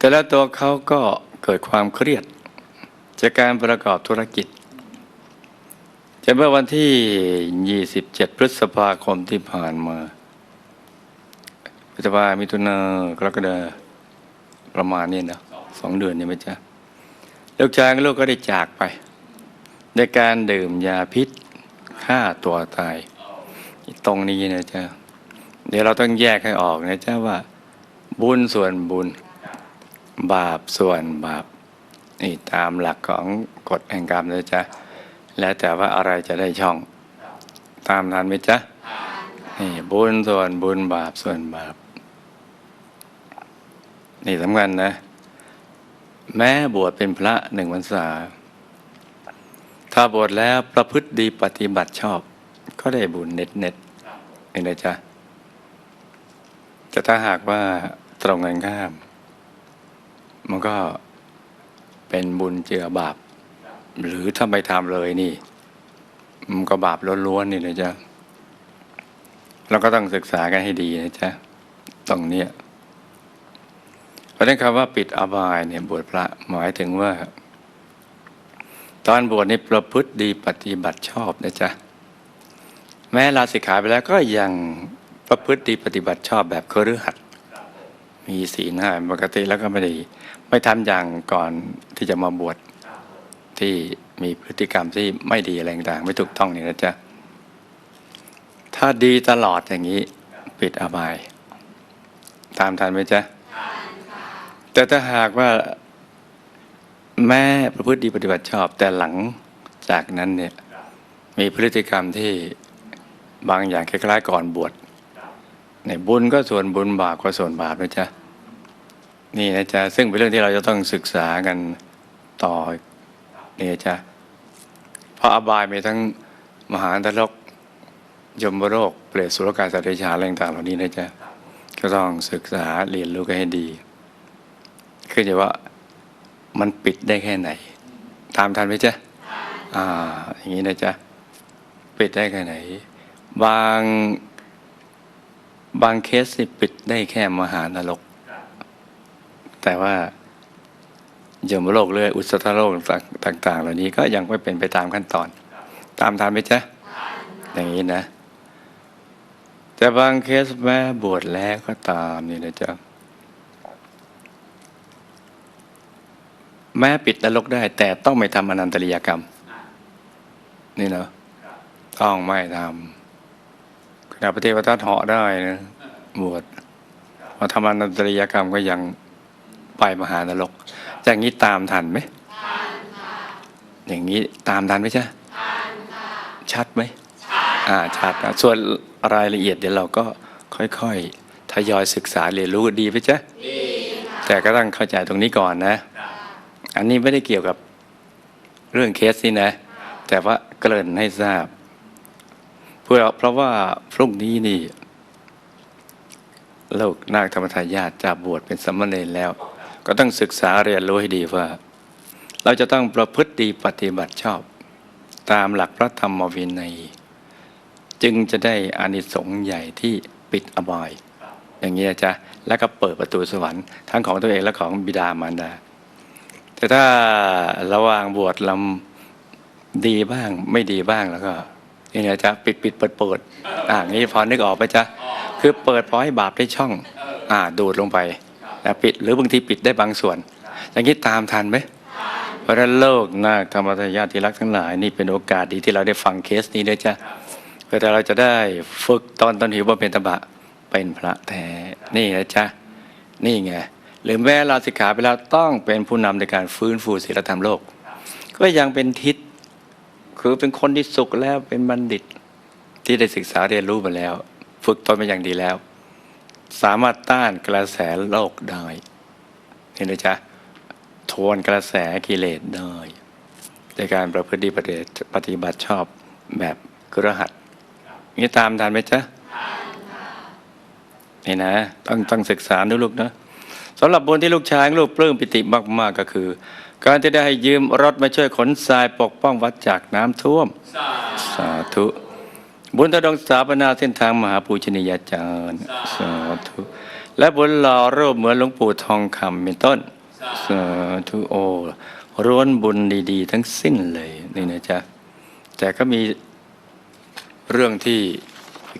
แต่แล้วตัวเขาก็เกิดความเครียด จากการประกอบธุรกิจจะเมื่อวันที่ 27 พฤษภาคมที่ผ่านมาพฤษภามิถุนากรกฎาประมาณนี้นะสองเดือนนี่ไหมจ๊ะลูกชายกับลูกก็ได้จากไปในการดื่มยาพิษฆ่าตัวตาย ตรงนี้นะจ๊ะเดี๋ยวเราต้องแยกให้ออกนะจ๊ะว่า บุญส่วนบุญ บาปส่วนบาปนี่ตามหลักของกฎแห่งกรรมนะจ๊ะแล้วแต่ว่าอะไรจะได้ช่อง ตามทันไหมจ๊ะนี่บุญส่วนบุญบาปส่วนบาป นี่สำคัญนะ แม้บวชเป็นพระหนึ่งพรรษา ถ้าบวชแล้วประพฤติดีปฏิบัติชอบ ก็ได้บุญเน็ตเน็ตๆนี่นะจ๊ะแต่ถ้าหากว่าตรงกันข้าม มันก็เป็นบุญเจือบาป หรือถ้าไม่ทำเลยนี่ มันก็บาปล้วนๆนี่นะจ๊ะเราก็ต้องศึกษากันให้ดีนะจ๊ะตรงเนี้ยเพราะฉะนั้นคำว่าปิดอบายเนี่ยบวชพระหมายถึงว่า ตอนบวชนี่ประพฤติดีปฏิบัติชอบนะจ๊ะแม้ลาสิกขาไปแล้วก็ยังประพฤติดีปฏิบัติชอบแบบเครือขัด มีศีลห้าปกติแล้วก็ไม่ได้ไม่ทำอย่างก่อนที่จะมาบวชที่มีพฤติกรรมที่ไม่ดีอะไรต่างๆไม่ถูกต้องนี่นะจ๊ะถ้าดีตลอดอย่างนี้ปิดอบาย ตามทันไหมจ๊ะแต่ถ้าหากว่าแม่ประพฤติดีปฏิบัติชอบ แต่หลังจากนั้นเนี่ยมีพฤติกรรมที่บางอย่างคล้ายๆก่อนบวช ในบุญก็ส่วนบุญบาปก็ส่วนบาปนะจ๊ะนี่นะจ๊ะซึ่งเป็นเรื่องที่เราจะต้องศึกษากันต่อนี่นะจ๊ะเพราะอบายมีทั้งมหานรกยมโรคเปรตสุรกายสัตว์เดรัจฉาอะไรต่างเหล่านี้นะจ๊ะก็ต้องศึกษาเรียนรู้กันให้ดีคือจะว่ามันปิดได้แค่ไหน ตามทันไหมจ๊ะอ่า อย่างนี้นะจ๊ะปิดได้แค่ไหน บาง บางเคสนี่ปิดได้แค่มหานรก แต่ว่ายมโลกเรื่อยอุสธโลกต่าง ๆ เหล่านี้ก็ยังไม่เป็นไปตามขั้นตอน ตามทันไหมจ๊ะอย่างนี้นะ แต่บางเคสแม้บวชแล้วก็ตามนี่นะจ๊ะแม้ปิดนรกได้ แต่ต้องไม่ทำอนันตริยกรรม นี่เนาะต้องไม่ทำ ขณะปฏิวัติเหาะได้นะบวชพอทำอนันตริยกรรมก็ยังไปมหานรกอย่างนี้ตามทันไหมอย่างนี้ตามทันไหมจ๊ะชัดไหมอ่าชัดนะส่วนรายละเอียดเดี๋ยวเราก็ค่อยๆทยอยศึกษาเรียนรู้ดีไหมจ๊ะแต่ก็ต้องเข้าใจตรงนี้ก่อนนะ อันนี้ไม่ได้เกี่ยวกับเรื่องเคสนี่นะ แต่ว่าเกริ่นให้ทราบเพื่อเพราะว่าพรุ่งนี้นี่โลกนาคธรรมทายาทจะบวชเป็นสามเณรแล้ว ก็ต้องศึกษาเรียนรู้ให้ดีว่า เราจะต้องประพฤติดีปฏิบัติชอบ ตามหลักพระธรรมวินัย จึงจะได้อานิสงส์ใหญ่ที่ปิดอบาย อย่างนี้จ๊ะแล้วก็เปิดประตูสวรรค์ทั้งของตัวเองและของบิดามารดา แต่ถ้าระหว่างบวชลำดีบ้างไม่ดีบ้างแล้วก็ นี่นะจ๊ะปิดปิดเปิดเปิดอ่างี้พอนึกออกไปจ๊ะคือเปิดพอให้บาปได้ช่อง อ่าดูดลงไปแล้วปิดหรือบางทีปิดได้บางส่วน อย่างนี้ตามทันไหมเพราะฉะนั้นโลกนาคธรรมทายาทที่รักทั้งหลาย นี่เป็นโอกาสดีที่เราได้ฟังเคสนี้ด้วยจ้ะเพื่อเราจะได้ฝึกตอนตอนหิวบำเพ็ญตบะเป็นพระแท้นี่นะจ๊ะนี่ไงหรือแม้ลาสิกขาไปแล้วต้องเป็นผู้นำในการฟื้นฟูศีลธรรมโลก ก็ยังเป็นทิศ คือเป็นคนที่สุขแล้วเป็นบัณฑิต ที่ได้ศึกษาเรียนรู้มาแล้ว ฝึกตนมาอย่างดีแล้ว สามารถต้านกระแสโลกได้เห็นไหมจ๊ะทวนกระแสกิเลสได้ในการประพฤติปฏิบัติชอบแบบกระหัดนี่ตามทันไหมจ๊ะนี่นะ ต้องต้องศึกษาด้วยลูกนะ สำหรับบุญที่ลูกชายลูกปลื้มปิติมากๆก็คือ การที่ได้ให้ยืมรถมาช่วยขนทรายปกป้องวัดจากน้ำท่วม สาธุ บุญตะดงสถาปนาเส้นทางมหาปูชนียาจารย์ สาธุ และบนหล่อรูปเหมือนหลวงปู่ทองคำเป็นต้น สาธุโอร้วนบุญดี ๆ ทั้งสิ้นเลยนี่นะจ๊ะ แต่ก็มีเรื่องที่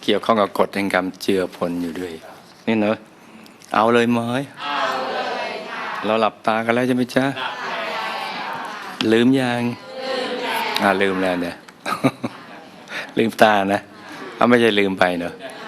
เกี่ยวข้องกับกฎแห่งกรรมเจือปนอยู่ด้วย นี่เนอะเอาเลยไหม เอาเลยเราหลับตากันแล้วใช่ไหมจ๊ะ ลืมยังอ่าลืมแล้วเนี่ย ลืมตานะ เอาไม่ใช่ลืมไปเนอะค